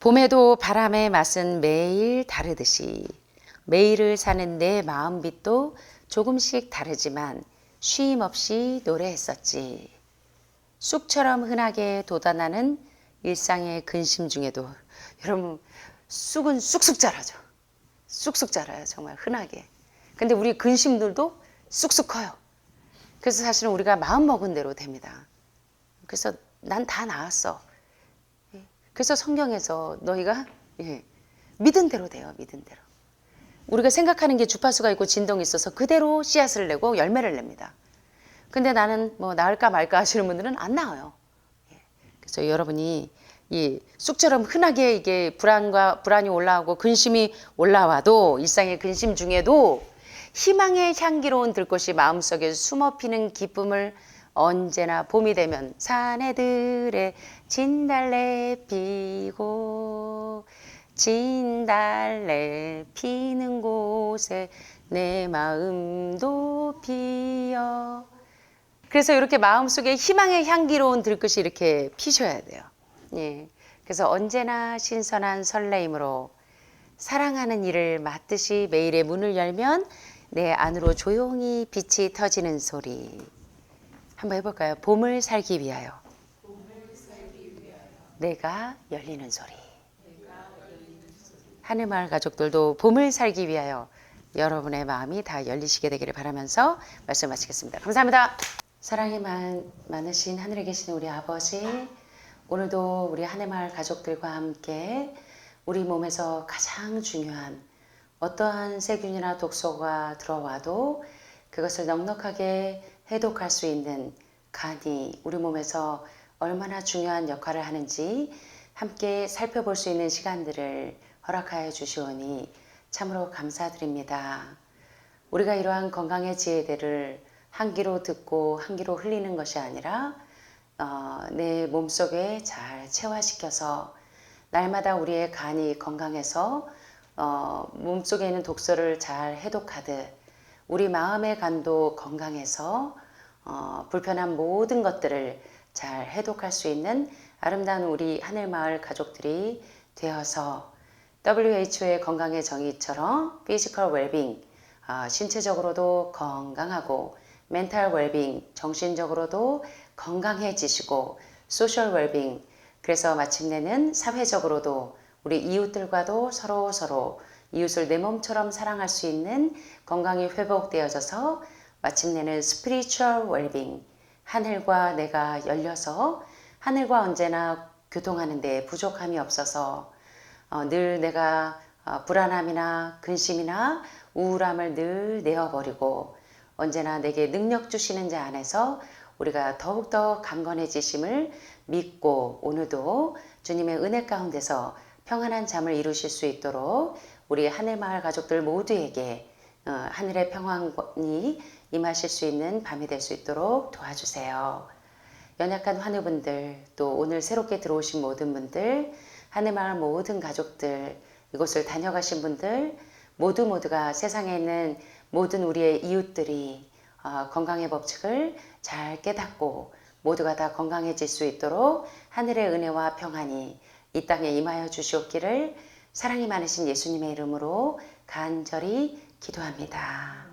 봄에도 바람의 맛은 매일 다르듯이 매일을 사는 내 마음빛도 조금씩 다르지만 쉼 없이 노래했었지. 쑥처럼 흔하게 돋아나는 일상의 근심 중에도 여러분 쑥은 쑥쑥 자라죠. 쑥쑥 자라요. 정말 흔하게. 근데 우리 근심들도 쑥쑥 커요. 그래서 사실은 우리가 마음 먹은 대로 됩니다. 그래서 난 다 나았어. 예. 그래서 성경에서 너희가 예, 믿은 대로 돼요. 믿은 대로. 우리가 생각하는 게 주파수가 있고 진동이 있어서 그대로 씨앗을 내고 열매를 냅니다. 근데 나는 뭐 나을까 말까 하시는 분들은 안 나와요. 예. 그래서 여러분이 이 쑥처럼 흔하게 이게 불안과 불안이 올라오고 근심이 올라와도 일상의 근심 중에도 희망의 향기로운 들꽃이 마음속에 숨어 피는 기쁨을 언제나 봄이 되면 사내들의 진달래 피고 진달래 피는 곳에 내 마음도 피어 그래서 이렇게 마음속에 희망의 향기로운 들꽃이 이렇게 피셔야 돼요. 예. 그래서 언제나 신선한 설레임으로 사랑하는 일을 맡듯이 매일의 문을 열면 내 안으로 조용히 빛이 터지는 소리. 한번 해볼까요? 봄을 살기 위하여. 내가 열리는 소리. 하늘 마을 가족들도 봄을 살기 위하여 여러분의 마음이 다 열리시게 되기를 바라면서 말씀 마치겠습니다. 감사합니다. 사랑이 많, 많으신 하늘에 계신 우리 아버지, 오늘도 우리 하늘마을 가족들과 함께 우리 몸에서 가장 중요한 어떠한 세균이나 독소가 들어와도 그것을 넉넉하게 해독할 수 있는 간이 우리 몸에서 얼마나 중요한 역할을 하는지 함께 살펴볼 수 있는 시간들을 허락하여 주시오니 참으로 감사드립니다. 우리가 이러한 건강의 지혜들을 한 귀로 듣고 한 귀로 흘리는 것이 아니라 어, 내 몸속에 잘 체화시켜서 날마다 우리의 간이 건강해서 어, 몸속에 있는 독소를 잘 해독하듯 우리 마음의 간도 건강해서 어, 불편한 모든 것들을 잘 해독할 수 있는 아름다운 우리 하늘마을 가족들이 되어서 WHO의 건강의 정의처럼 피지컬 웰빙, 어, 신체적으로도 건강하고 멘탈 웰빙, 정신적으로도 건강해지시고 소셜 웰빙, 그래서 마침내는 사회적으로도 우리 이웃들과도 서로 서로 이웃을 내 몸처럼 사랑할 수 있는 건강이 회복되어져서 마침내는 스피리추얼 웰빙, 하늘과 내가 열려서 하늘과 언제나 교통하는 데 부족함이 없어서 어, 늘 내가 어, 불안함이나 근심이나 우울함을 늘 내어버리고 언제나 내게 능력 주시는 자 안에서 우리가 더욱더 강건해지심을 믿고 오늘도 주님의 은혜 가운데서 평안한 잠을 이루실 수 있도록 우리 하늘마을 가족들 모두에게 어, 하늘의 평안이 임하실 수 있는 밤이 될 수 있도록 도와주세요. 연약한 환우분들 또 오늘 새롭게 들어오신 모든 분들 하늘마을 모든 가족들 이곳을 다녀가신 분들 모두 모두가 세상에 있는 모든 우리의 이웃들이 어, 건강의 법칙을 잘 깨닫고 모두가 다 건강해질 수 있도록 하늘의 은혜와 평안이 이 땅에 임하여 주시옵기를 사랑이 많으신 예수님의 이름으로 간절히 기도합니다.